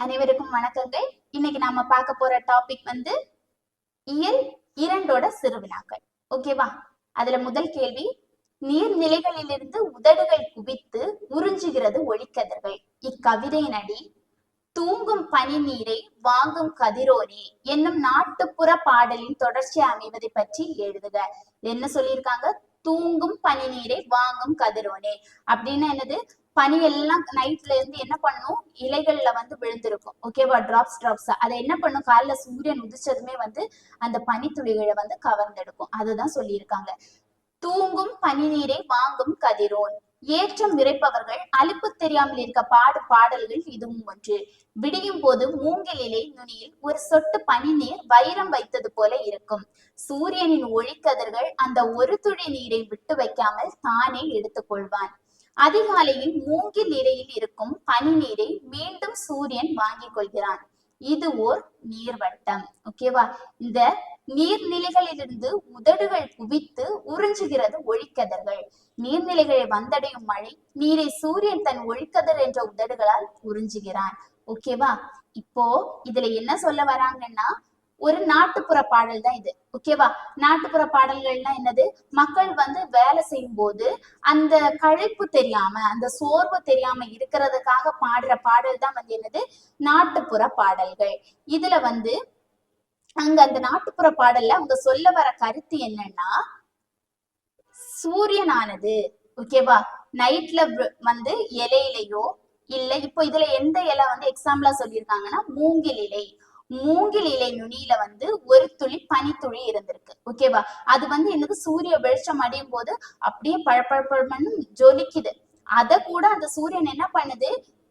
அனைவருக்கும் வணக்கங்கள். இன்னைக்கு நாம பார்க்க போற டாபிக் வந்து இயல் இரண்டோட சிறுவினாக்கள். ஓகேவா அதுல முதல் கேள்வி நீர்நிலைகளிலிருந்து உதடுகள் குவித்து உறிஞ்சுகிறது ஒளிக்கதிர்கள். இக்கவிதையின் அடி தூங்கும் பனி நீரை வாங்கும் கதிரோனே என்னும் நாட்டுப்புற பாடலின் தொடர்ச்சி அமைவதை பற்றி எழுதுக. என்ன சொல்லியிருக்காங்க? தூங்கும் பனி நீரை வாங்கும் கதிரோனே. அப்படின்னா என்னது? பனி எல்லாம் நைட்ல இருந்து என்ன பண்ணும்? இலைகள்ல வந்து விழுந்திருக்கும். ஓகேவா? டிராப்ஸ் டிராப்ஸ் அதை என்ன பண்ணும்? காலைல சூரியன் உதிச்சதுமே வந்து அந்த பனித்துளிகளை வந்து கவர்ந்தெடுக்கும். அதுதான் சொல்லியிருக்காங்க. தூங்கும் பனி நீரை வாங்கும் கதிரோன். ஏற்றம் விரைப்பவர்கள் அலுப்பு தெரியாமல் இருக்க பாடு பாடல்கள் இதுவும் ஒன்று. விடியும் போது மூங்கில் இலை நுனியில் ஒரு சொட்டு பனி நீர் வைரம் வைத்தது போல இருக்கும். சூரியனின் ஒளிக்கதிர்கள் அந்த ஒரு துளி நீரை விட்டு வைக்காமல் தானே எடுத்துக்கொள்வான். அதிகாலையில் மூங்கி இலையில் இருக்கும் பனி நீரை மீண்டும் சூரியன் வாங்கிக் கொள்கிறான். இது ஓர் நீர்வட்டம். ஓகேவா இந்த நீர்நிலைகளிலிருந்து உதடுகள் குவித்து உறிஞ்சுகிறது ஒழிக்கதர்கள் நீர்நிலைகளை வந்தடையும் மழை நீரை சூரியன் தன் ஒழிக்கதர் என்ற உதடுகளால் உறிஞ்சுகிறான். ஓகேவா இப்போ இதுல என்ன சொல்ல வராங்கன்னா ஒரு நாட்டுப்புற பாடல் தான் இது ஓகேவா நாட்டுப்புற பாடல்கள்னா என்னது? மக்கள் வந்து வேலை செய்யும் போது அந்த கழிப்பு தெரியாம அந்த சோர்வு தெரியாம இருக்கிறதுக்காக பாடுற பாடல் தான் வந்து என்னது? நாட்டுப்புற பாடல்கள். இதுல வந்து அங்க அந்த நாட்டுப்புற பாடல்ல அவங்க சொல்ல வர கருத்து என்னன்னா சூரியனானது ஓகேவா நைட்ல வந்து இலையிலையோ இல்ல இப்போ இதுல எந்த இலை வந்து எக்ஸாம்பிளா சொல்லியிருக்காங்கன்னா மூங்கில் இலை. மூங்கில் இலை நுனியில வந்து ஒரு துளி பனித்துளி இருந்திருக்கு. ஓகேவா அது வந்து என்னது? சூரிய வெளிச்சம் அடையும் போது அப்படியே பழப்பழப்பழமன்னு ஜொலிக்குது. அத கூட அந்த சூரியன் என்ன பண்ணுது?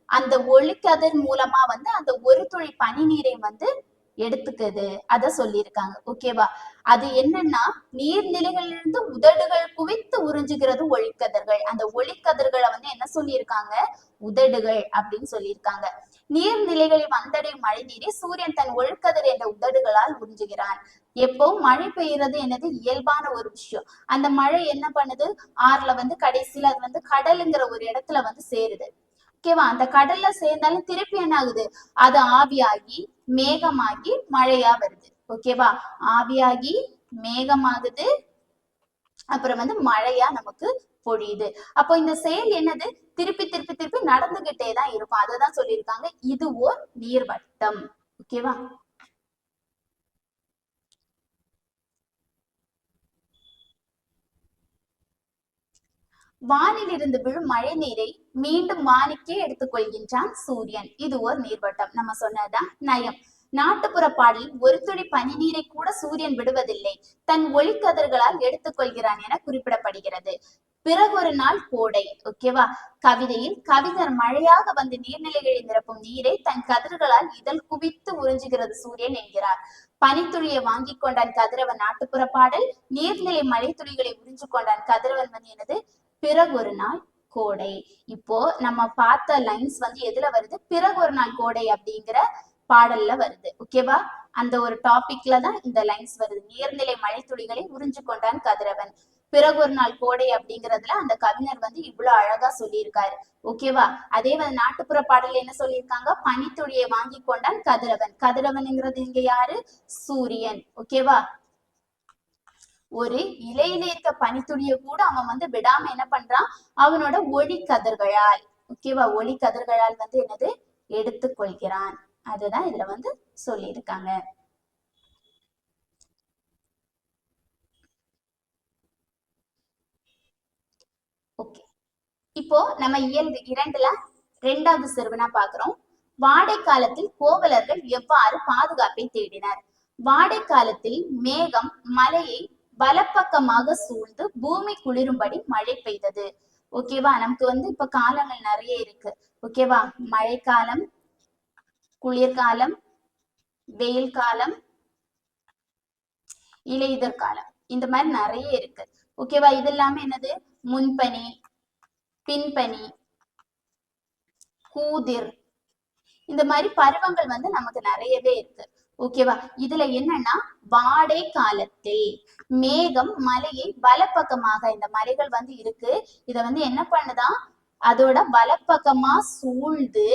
அந்த ஒளிக்கதிர் மூலமா வந்து அந்த ஒரு துளி பனி நீரை வந்து எடுத்துக்குது. அத சொல்லியிருக்காங்க. ஓகேவா அது என்னன்னா நீர்நிலைகளிலிருந்து உதடுகள் குவித்து உறிஞ்சுகிறது ஒளிக்கதிர்கள். அந்த ஒளிக்கதிர்களை வந்து என்ன சொல்லியிருக்காங்க? உதடுகள் அப்படின்னு சொல்லியிருக்காங்க. நீர்நிலைகளில் வந்தடையும் மழை நீரை சூரியன் தன் ஒழுக்கதிர் என்ற உதடுகளால் உறிஞ்சுகிறான். எப்போ மழை பெய்யறது என்னது இயல்பான ஒரு விஷயம். அந்த மழை என்ன பண்ணுது? ஆறுல வந்து கடைசியில அது வந்து கடலுங்கிற ஒரு இடத்துல வந்து சேருது. ஓகேவா அந்த கடல்ல சேர்ந்தாலும் திருப்பி என்ன ஆகுது? அது ஆவியாகி மேகமாகி மழையா வருது. ஓகேவா ஆவியாகி மேகமாகுது. அப்புறம் வந்து மழையா நமக்கு பொழியுது. அப்போ இந்த செயல் என்னது? திருப்பி திருப்பி நடந்துகிட்டே தான் இருக்கும். அதுதான் சொல்லியிருக்காங்க. இது ஓர் நீர்வட்டம். ஓகேவா வானில் இருந்து விழும் மழை நீரை மீண்டும் வானிக்கே எடுத்துக்கொள்கின்றான் சூரியன். இது ஒரு நீர்வட்டம். நம்ம சொன்னதுதான் நயம். நாட்டுப்புற பாடலில் ஒரு துளி பனி நீரை கூட சூரியன் விடுவதில்லை. தன் ஒளிக்கதிர்களால் எடுத்துக்கொள்கிறான் என குறிப்பிடப்படுகிறது. பிறகு ஒரு நாள் கோடை ஓகேவா கவிதையில் கவிஞர் மழையாக வந்து நீர்நிலைகளை நிரப்பும் நீரை தன் கதிர்களால் இதழ் குவித்து உறிஞ்சுகிறது சூரியன் என்கிறார். பனித்துளியை வாங்கி கொண்டான் கதிரவன் நாட்டுப்புற பாடல் நீர்நிலை மழை துளிகளை உறிஞ்சு கொண்டான் கதிரவன் வந்து எனது பிறகு ஒரு நாள் கோடை. இப்போ நம்ம பார்த்த லைன்ஸ் வந்து எதுல வருது? பிறகு ஒரு நாள் கோடை அப்படிங்கிற பாடல்ல வருது ஓகேவா அந்த ஒரு டாபிக்ல தான் இந்த லைன்ஸ் வருது. நீர்நிலை மழை துளிகளை உறிஞ்சு கொண்டான் கதிரவன். பிறகு ஒரு நாள் கோடை அப்படிங்கறதுல அந்த கவிஞர் வந்து இவ்வளவு அழகா சொல்லியிருக்காரு. ஓகேவா அதே வந்து நாட்டுப்புற பாடல் என்ன சொல்லியிருக்காங்க? பனித்துளியை வாங்கி கொண்டான் கதிரவன். கதிரவன்ங்கிறது இங்க யாரு? சூரியன். ஓகேவா ஒரு இலையில இருக்க பனித்துளிய கூட அவன் வந்து விடாம என்ன பண்றான்? அவனோட ஒளி கதிர்களால். ஓகேவா ஒளி கதிர்களால் வந்து என்னது? எடுத்துக்கொள்கிறான். அதுதான் இதுல வந்து சொல்லியிருக்காங்க ஓகே இப்போ நம்ம இயல்பு இரண்டுல ரெண்டாவது சிறுவனா பாக்குறோம். வாடை காலத்தில் கோவலர்கள் எவ்வாறு பாதுகாப்பை தேடினர்? வாடை காலத்தில் மேகம் மலையை வலப்பக்கமாக சூழ்ந்து பூமி குளிரும்படி மழை பெய்தது. ஓகேவா நமக்கு வந்து இப்ப காலங்கள் நிறைய இருக்கு. ஓகேவா மழைக்காலம் குளிர்காலம் வெயில் காலம் இலையுதிர் காலம் இந்த மாதிரி நிறைய இருக்கு. ஓகேவா இது எல்லாமே என்னது? முன்பனி பின்பனி கூதிர். இந்த மாதிரி பருவங்கள் வந்து நமக்கு நிறையவே இருக்கு. ஓகேவா இதுல என்னன்னா வாடை காலத்தில் மேகம் மலையை வலப்பக்கமாக இந்த மலைகள் வந்து இருக்கு. இத வந்து என்ன பண்ணுதான் அதோட வலப்பக்கமா சூழ்ந்து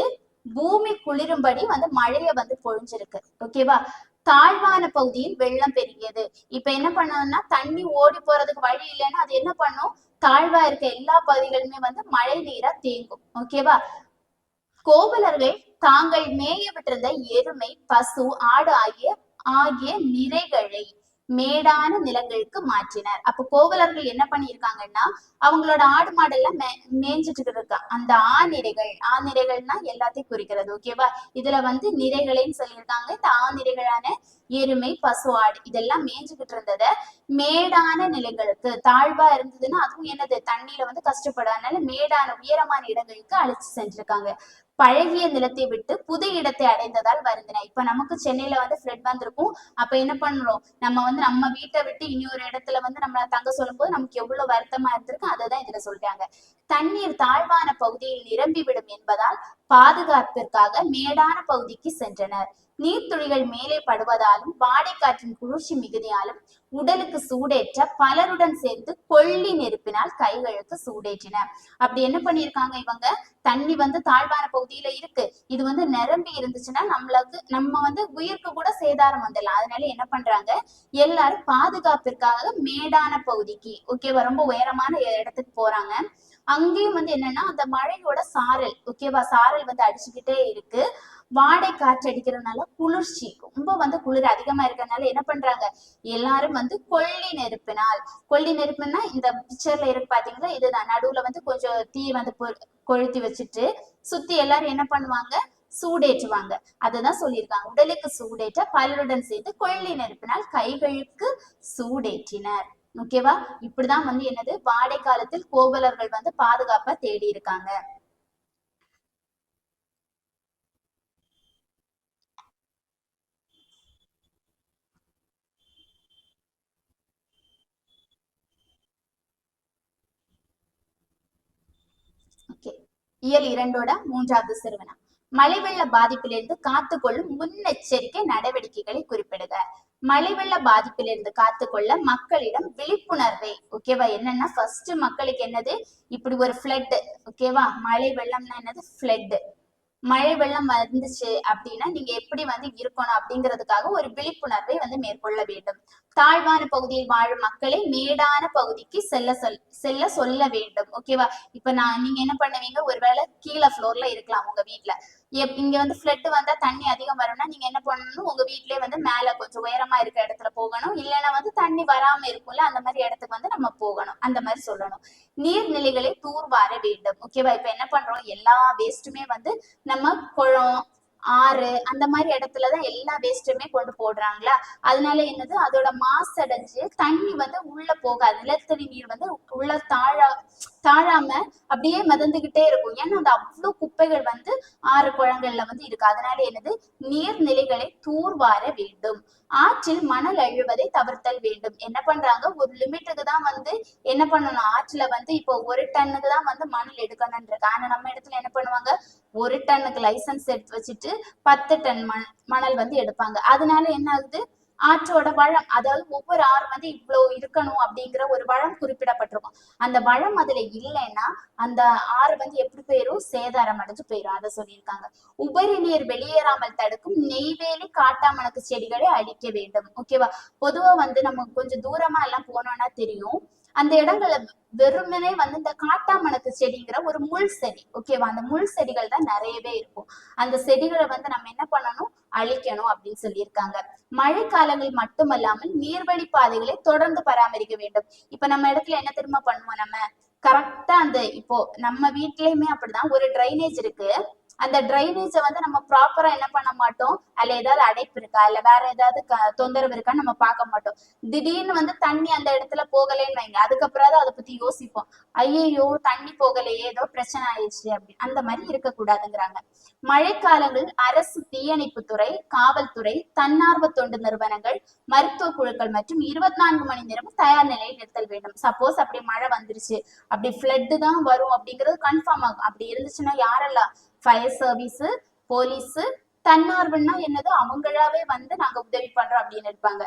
பூமி குளிரும்படி வந்து மழைய வந்து பொழிஞ்சிருக்கு. ஓகேவா தாழ்வான பகுதியில் வெள்ளம் பெருகியது. இப்ப என்ன பண்ணணும்னா தண்ணி ஓடி போறதுக்கு வழி இல்லைன்னா அது என்ன பண்ணும்? தாழ்வா இருக்க எல்லா பகுதிகளுமே வந்து மழை நீரா தேங்கும். ஓகேவா கோவலர்கள் தாங்கள் மேய விட்டிருந்த எருமை பசு ஆடு ஆகிய ஆகிய நிறைகளை மேடான நிலங்களுக்கு மாற்றினர். அப்ப கோவலர்கள் என்ன பண்ணியிருக்காங்கன்னா அவங்களோட ஆடு மாடெல்லாம் மே மேய்ஞ்சிட்டு இருக்கா அந்த ஆநிரைகள் ஆநிரைகள்னா எல்லாத்தையும் குறிக்கிறது ஓகேவா இதுல வந்து நிறைகளைன்னு சொல்லியிருக்காங்க. இந்த ஆநிரைகளான எருமை பசு ஆடு இதெல்லாம் மேய்ஞ்சுக்கிட்டு இருந்தத மேடான நிலங்களுக்கு தாழ்வா இருந்ததுன்னா அதுவும் என்னது? தண்ணியில வந்து கஷ்டப்படாதனால மேடான உயரமான இடங்களுக்கு அழைச்சு சென்றிருக்காங்க. பழகிய நிலத்தை விட்டு புது இடத்தை அடைந்ததால் வருந்தின. இப்ப நமக்கு சென்னையில வந்து ஃப்ளட் வந்திருக்கும். அப்ப என்ன பண்றோம்? நம்ம வந்து நம்ம வீட்டை விட்டு இன்னொரு இடத்துல வந்து நம்மள தங்க சொல்லும் போது நமக்கு எவ்வளவு வருத்தமா இருந்திருக்கு? அதை தான் இதுல சொல்றாங்க. தண்ணீர் தாழ்வான பகுதியில் நிரம்பிவிடும் என்பதால் பாதுகாப்பிற்காக மேடான பகுதிக்கு சென்றனர். நீர்த்துளிகள் மேலே படுவதாலும் வாடைக்காற்றின் குளிர்ச்சி மிகுதியாலும் உடலுக்கு சூடேற்ற பலருடன் சேர்ந்து கொள்ளி நெருப்பினால் கைகளுக்கு சூடேற்றின. அப்படி என்ன பண்ணிருக்காங்க இவங்க? தண்ணி வந்து தாழ்வான பகுதியில இருக்கு. இது வந்து நிரம்பி இருந்துச்சுன்னா நம்மளுக்கு நம்ம வந்து உயிருக்கு கூட சேதாரம் வந்துடலாம். அதனால என்ன பண்றாங்க? எல்லாரும் பாதுகாப்பிற்காக மேடான பகுதிக்கு ஓகேவா ரொம்ப உயரமான இடத்துக்கு போறாங்க. அங்கேயும் வந்து என்னன்னா அந்த மழையோட சாரல் ஓகேவா சாரல் வந்து அடிச்சுக்கிட்டே இருக்கு. வாடை காற்று அடிக்கிறதுனால குளிர்ச்சி. ரொம்ப வந்து குளிர் அதிகமா இருக்கிறதுனால என்ன பண்றாங்க? எல்லாரும் வந்து கொள்ளி நெருப்பினால் கொல்லி நெருப்புனா இந்த பிக்சர்ல இருக்கு பாத்தீங்களா? இதுதான். நடுவுல வந்து கொஞ்சம் தீ வந்து பொ- கொளுத்தி வச்சுட்டு சுத்தி எல்லாரும் என்ன பண்ணுவாங்க? சூடேற்றுவாங்க. அதுதான் சொல்லியிருக்காங்க. உடலுக்கு சூடேற்ற பலருடன் சேர்ந்து கொள்ளி நெருப்பினால் கைகளுக்கு சூடேற்றினர். ஓகேவா இப்படிதான் வந்து என்னது? வாடை காலத்தில் கோவலர்கள் வந்து பாதுகாப்பா தேடி இருக்காங்க ஓகே இயல் இரண்டோட மூன்றாவது சிறுவனம். மழை வெள்ள பாதிப்பிலிருந்து காத்துக்கொள்ளும் முன்னெச்சரிக்கை நடவடிக்கைகளை குறிப்பிடுக. மழை வெள்ள பாதிப்பிலிருந்து காத்துக்கொள்ள மக்களிடம் விழிப்புணர்வை. ஓகேவா என்னன்னா ஃபர்ஸ்ட் மக்களுக்கு என்னது? இப்படி ஒரு ஃபிளட் ஓகேவா மழை வெள்ளம்னா என்னது? ஃபிளட் மழை வெள்ளம் வந்துச்சு அப்படின்னா நீங்க எப்படி வந்து இருக்கணும் அப்படிங்கிறதுக்காக ஒரு விழிப்புணர்வை வந்து மேற்கொள்ள வேண்டும். தாழ்வான பகுதியில் வாழும் மக்களை மேடான பகுதிக்கு செல்ல சொல் செல்ல சொல்ல வேண்டும். ஓகேவா இப்ப நான் நீங்க என்ன பண்ணுவீங்க? ஒருவேளை கீழே ஃப்ளோர்ல இருக்கலாம் உங்க வீட்டுல எப்- இங்க வந்து ஃபிளட் வந்தா தண்ணி அதிகம் வரும்னா நீங்க என்ன பண்ணணும்? உங்க வீட்லயே வந்து மேல கொஞ்சம் உயரமா இருக்க இடத்துல போகணும். இல்லைன்னா வந்து தண்ணி வராம இருக்கும்ல அந்த மாதிரி இடத்துக்கு வந்து நம்ம போகணும். அந்த மாதிரி சொல்லணும். நீர்நிலைகளை தூர்வார வேண்டும். ஓகேவா இப்ப என்ன பண்றோம்? எல்லா வேஸ்ட்டுமே வந்து நம்ம குளம் ஆறு அந்த மாதிரி இடத்துலதான் எல்லா வேஸ்ட்டுமே கொண்டு போடுறாங்களா? அதனால என்னது? அதோட மாசடைஞ்சு தண்ணி வந்து உள்ள போகாது. நிலத்தடி நீர் வந்து உள்ள தாழ தாழாம அப்படியே மிதந்துகிட்டே இருக்கும். ஏன்னா அந்த அவ்வளவு குப்பைகள் வந்து ஆறு குளங்கள்ல வந்து இருக்கு. அதனால என்னது? நீர்நிலைகளை தூர்வார வேண்டும். ஆற்றில் மணல் அழுவதை தவிர்த்தல் வேண்டும். என்ன பண்றாங்க? ஒரு லிமிட்டுக்கு தான் வந்து என்ன பண்ணணும்? ஆற்றுல வந்து இப்போ ஒரு டன்னுக்கு தான் வந்து மணல் எடுக்கணும்ன்றது ஆனா நம்ம இடத்துல என்ன பண்ணுவாங்க? ஒரு டன்னுக்கு லைசன்ஸ் எடுத்து வச்சுட்டு பத்து டன் மணல் மணல் வந்து எடுப்பாங்க. அதனால என்ன ஆகுது? ஆற்றோட வளம் அதாவது ஒவ்வொரு ஆறு வந்து இவ்வளவு இருக்கணும் அப்படிங்கிற ஒரு வளம் குறிப்பிடப்பட்டிருக்கும். அந்த வளம் அதுல இல்லைன்னா அந்த ஆறு வந்து எப்படி போயிரும்? சேதாரம் அடைஞ்சு போயிரும். அதை சொல்லியிருக்காங்க. உபரி நீர் வெளியேறாமல் தடுக்கும் நெய்வேலி காட்டாமணக்கு செடிகளை அழிக்க வேண்டும். ஓகேவா பொதுவா வந்து நம்ம கொஞ்சம் தூரமா எல்லாம் போனோம்னா தெரியும். அந்த இடங்கள்ல வெறுமனே வந்து இந்த காட்டாமணக்கு செடிங்கிற ஒரு முள் செடி. ஓகேவா அந்த முள் செடிகள் தான் நிறையவே இருக்கும். அந்த செடிகளை வந்து நம்ம என்ன பண்ணணும்? அழிக்கணும் அப்படின்னு சொல்லியிருக்காங்க. மழை காலங்கள் மட்டுமல்லாமல் நீர்வழி பாதைகளை தொடர்ந்து பராமரிக்க வேண்டும். இப்ப நம்ம இடத்துல என்ன தெரியுமா பண்ணுவோம் நம்ம? கரெக்டா அந்த இப்போ நம்ம வீட்லயுமே அப்படிதான். ஒரு ட்ரைனேஜ் இருக்கு. அந்த ட்ரைனேஜை வந்து நம்ம ப்ராப்பரா என்ன பண்ண மாட்டோம்? அதுல ஏதாவது அடைப்பு இருக்கா? இல்ல வேற ஏதாவது தொந்தரவு இருக்கான்னு நம்ம பார்க்க மாட்டோம். திடீர்னு வந்து தண்ணி அந்த இடத்துல போகலைன்னு வைங்க. அதுக்கப்புறம் தான் அதை பத்தி யோசிப்போம். ஐயையோ தண்ணி போகலையே ஏதோ பிரச்சனை ஆயிடுச்சு அப்படி. அந்த மாதிரி இருக்கக்கூடாதுங்கிறாங்க. மழைக்காலங்களில் அரசு தீயணைப்பு துறை காவல்துறை தன்னார்வ தொண்டு நிறுவனங்கள் மருத்துவ குழுக்கள் மற்றும் இருபத்தி நான்கு மணி நேரமும் தயார் நிலையில் நிறுத்தல் வேண்டும். சப்போஸ் அப்படி மழை வந்துருச்சு. அப்படி ஃப்ளட் தான் வரும் அப்படிங்கிறது கன்ஃபார்ம் ஆகும். அப்படி இருந்துச்சுன்னா யாரெல்லாம் ஃபயர் சர்வீஸ் போலீஸ் தன்னார்வன்னா என்னது? அவங்களாவே வந்து நாங்க உதவி பண்றோம் அப்படின்னு இருப்பாங்க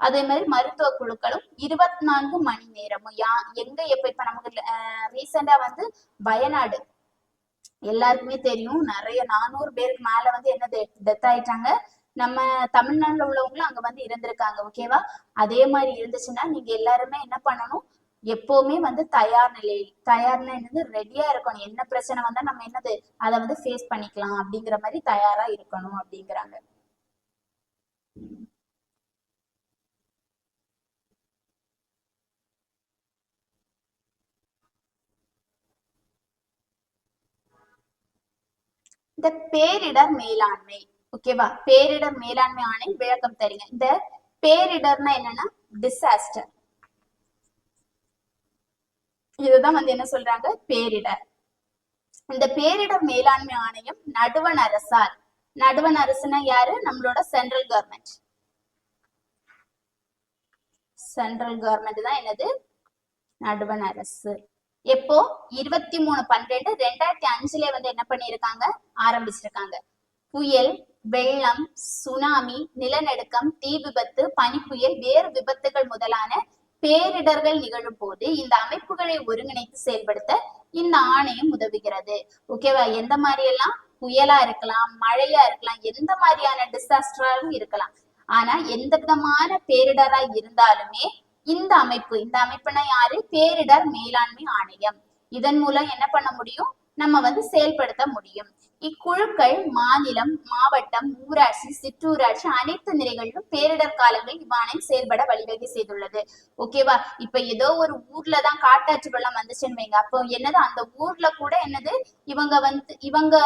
அதே மாதிரி மருத்துவ குழுக்களும் இருபத்தி நான்கு மணி நேரமும் யா எங்க எப்ப இப்ப நமக்கு ரீசெண்டா வந்து வயநாடு. எல்லாருக்குமே தெரியும். நிறைய நானூறு பேருக்கு மேல வந்து என்னது டெத் ஆயிட்டாங்க. நம்ம தமிழ்நாட்டுல உள்ளவங்களும் அங்க வந்து இருந்திருக்காங்க ஓகேவா அதே மாதிரி இருந்துச்சுன்னா நீங்க எல்லாருமே என்ன பண்ணணும்? எப்பவுமே வந்து தயார் நிலை தயார்னா என்னது ரெடியா இருக்கணும். என்ன பிரச்சனை வந்தா நம்ம என்னது அதை வந்து ஃபேஸ் பண்ணிக்கலாம் அப்படிங்கிற மாதிரி தயாரா இருக்கணும் அப்படிங்கிறாங்க. இந்த பேரிடர் மேலாண்மை ஓகேவா பேரிடர் மேலாண்மை ஆணை விளக்கம் தருங்க. இந்த பேரிடர்னா என்னன்னா டிசாஸ்டர் இதுதான் வந்து என்ன சொல்றாங்க? பேரிடர். இந்த பேரிடர் மேலாண்மை ஆணையம் நடுவண் அரசால். நடுவண் அரசுனா யாரு? நம்மளோட சென்ட்ரல் கவர்மெண்ட் சென்ட்ரல் கவர்மெண்ட் தான் என்னது? நடுவண் அரசு. எப்போ? இருபத்தி மூணு பன்னெண்டு ரெண்டாயிரத்தி அஞ்சுல வந்து என்ன பண்ணிருக்காங்க ஆரம்பிச்சிருக்காங்க. புயல் வெள்ளம் சுனாமி நிலநடுக்கம் தீ விபத்து பனிப்புயல் வேறு விபத்துகள் முதலான பேரிடர்கள் நிகழும் போது இந்த அமைப்புகளை ஒருங்கிணைத்து செயல்படுத்த இந்த ஆணையம் உதவுகிறது. ஓகேவா எந்த மாதிரி எல்லாம் புயலா இருக்கலாம் மழையா இருக்கலாம் எந்த மாதிரியான டிசாஸ்டராகவும் இருக்கலாம். ஆனா எந்த விதமான பேரிடரா இருந்தாலுமே இந்த அமைப்பு இந்த அமைப்புனா யாரு? பேரிடர் மேலாண்மை ஆணையம். இதன் மூலம் என்ன பண்ண முடியும்? நம்ம வந்து செயல்படுத்த முடியும். இக்குழுக்கள் மாநிலம் மாவட்டம் ஊராட்சி சிற்றூராட்சி அனைத்து நிலைகளிலும் பேரிடர் காலங்களில் இவ்வாணையம் செயல்பட வழிவகை செய்துள்ளது. ஓகேவா இப்ப ஏதோ ஒரு ஊர்ல தான் காட்டாற்று வெள்ளம் வந்துச்சுன்னு வைங்க. அப்போ என்னது? அந்த ஊர்ல கூட என்னது? இவங்க வந்து இவங்க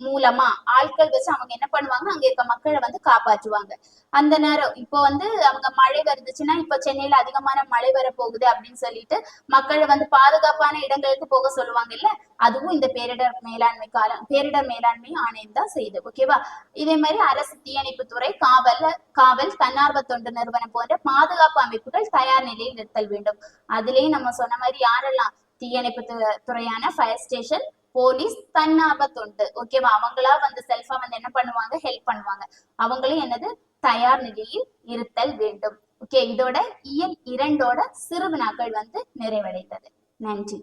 மூலமா ஆட்கள் வச்சு அவங்க என்ன பண்ணுவாங்க அங்க இருக்க மக்களை வந்து காப்பாற்றுவாங்க. அந்த நேரம் இப்போ வந்து அவங்க மழை வருதுச்சுன்னா இப்ப சென்னையில அதிகமான மழை வர போகுது அப்படின்னு சொல்லிட்டு மக்களை வந்து பாதுகாப்பான இடங்களுக்கு போக சொல்லுவாங்க இல்ல? அதுவும் இந்த பேரிடர் மேலாண்மை காலம் பேரிடர் மேலாண்மை ஆணையம் தான் செய்யுது. ஓகேவா இதே மாதிரி அரசு தீயணைப்பு துறை காவல் காவல் தன்னார்வ தொண்டு நிறுவனம் போன்ற பாதுகாப்பு அமைப்புகள் தயார் நிலையில் நிறுத்தல் வேண்டும். அதுலயும் நம்ம சொன்ன மாதிரி யாரெல்லாம் தீயணைப்பு துறையான ஃபயர் ஸ்டேஷன் போலீஸ் தன்னார்வ தொண்டு ஓகேவா அவங்களா வந்து செல்ஃபா வந்து என்ன பண்ணுவாங்க? ஹெல்ப் பண்ணுவாங்க. அவங்களும் என்னது? தயார் நிலையில் இருத்தல் வேண்டும். ஓகே இதோட இயல் இரண்டோட சிறு வினாக்கள் வந்து நிறைவடைந்தது. நன்றி.